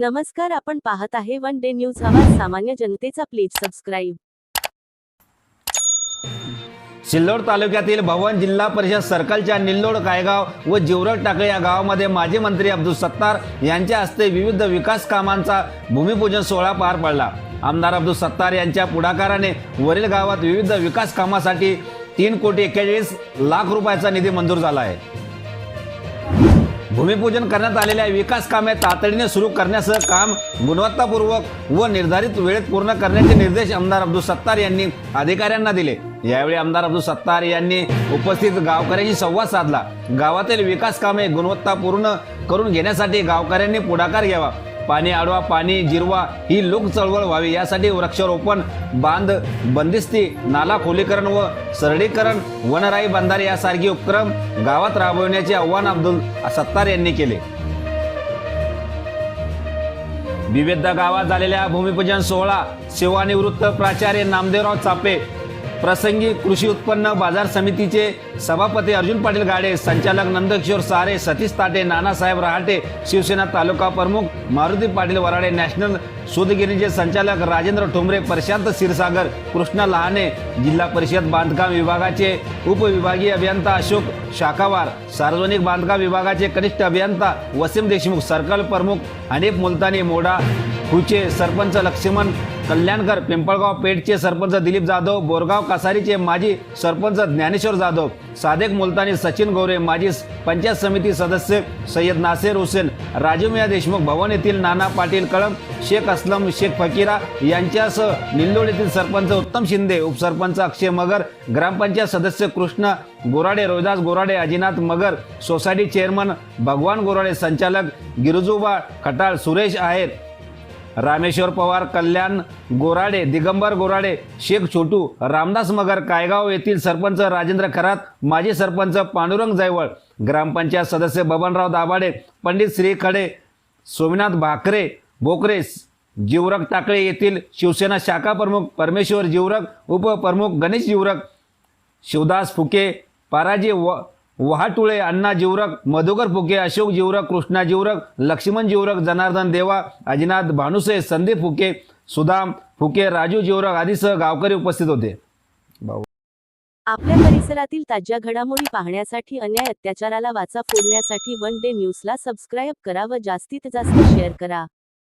नमस्कार आपण पाहत आहे वन डे न्यूज. आवाज सामान्य जनतेचा प्लीज सबस्क्राईब. सिल्लोड तालुक्यातील भवन जिल्हा परिषद सर्कलच्या निल्लोड कायगाव व जिवरट टाकळे या गावामध्ये माजी मंत्री अब्दुल सत्तार यांच्या हस्ते विविध विकास कामांचा भूमिपूजन सोहळा पार पडला. आमदार अब्दुल सत्तार यांच्या पुढाकाराने वरील गावात विविध विकास कामासाठी तीन कोटी एक्केचाळीस लाख रुपयाचा निधी मंजूर झाला आहे. भूमिपूजन करण्यात आलेल्या विकास कामे तातडीने सुरू करण्यासह काम गुणवत्तापूर्वक व निर्धारित वेळेत पूर्ण करण्याचे निर्देश आमदार अब्दुल सत्तार यांनी अधिकाऱ्यांना दिले. यावेळी आमदार अब्दुल सत्तार यांनी उपस्थित गावकऱ्यांशी संवाद साधला. गावातील विकास कामे गुणवत्तापूर्ण करून घेण्यासाठी गावकऱ्यांनी पुढाकार घ्यावा. पाणी आडवा पाणी जिरवा ही लोक चळवळ व्हावी. यासाठी वृक्षारोपण बांध बंदिस्ती नाला खोलीकरण व सरळीकरण वनराई बंधारे यासारखे उपक्रम गावात राबवण्याचे आव्हान अब्दुल सत्तार यांनी केले. विविध गावात झालेल्या भूमिपूजन सोहळा सेवानिवृत्त प्राचार्य नामदेवराव चापे प्रसंगी कृषी उत्पन्न बाजार समितीचे सभापती अर्जुन पाटील गाडे संचालक नंदकिशोर सारे सतीश ताटे नानासाहेब रहाटे शिवसेना तालुका प्रमुख मारुती पाटील वराडे नॅशनल सुदगिरीचे संचालक राजेंद्र ठोंबरे प्रशांत क्षीरसागर कृष्णा लहाने जिल्हा परिषद बांधकाम विभागाचे उपविभागीय अभियंता अशोक शाखावार सार्वजनिक बांधकाम विभागाचे कनिष्ठ अभियंता वसीम देशमुख सर्कल प्रमुख अनेक मुलतानी मोडा खुचे सरपंच लक्ष्मण कल्याणकर पिंपळगाव पेठचे सरपंच दिलीप जाधव बोरगाव कासारीचे माजी सरपंच ज्ञानेश्वर जाधव सादेक मुलतानी सचिन गोरे माजी पंचायत समिती सदस्य सय्यद नासेर हुसेन राजू मिया देशमुख भवन येथील नाना पाटील कळम शेख असलम शेख फकीरा यांच्यासह निल्लोड येथील सरपंच उत्तम शिंदे उपसरपंच अक्षय मगर ग्रामपंचायत सदस्य कृष्ण गोराडे रोहिदास गोराडे अजिनाथ मगर सोसायटी चेअरमन भगवान गोराडे संचालक गिरुजुबा खटाळ सुरेश आहेर रामेश्वर पवार कल्याण गोराडे दिगंबर गोराडे शेख छोटू रामदास मगर कायगाव येथील सरपंच राजेंद्र खरात माजी सरपंच पांडुरंग जयवळ ग्रामपंचायत सदस्य बबनराव दाभाडे पंडित श्री खडे सोमनाथ भाकरे बोकरे जिवरक टाकळे येथील शिवसेना शाखा प्रमुख परमेश्वर जिवरक उपप्रमुख गणेश जिवरक शिवदास फुके पाराजी व वहाटुळे अण्णा जिवरक मधुकर फुके अशोक जिवरक कृष्णा जिवरक लक्ष्मण जिवरक जनार्दन देवा अजिनाथ भानुसे संदीप फुके सुदाम फुके राजू जिवरक आदीसह गावकरी उपस्थित होते. भाऊ. आपल्या परिसरातील ताज्या घडामोडी पाहण्यासाठी अन्याय अत्याचाराला वाचा फोडण्यासाठी वन डे न्यूजला सबस्क्राईब करा व जास्तीत जास्त शेअर करा.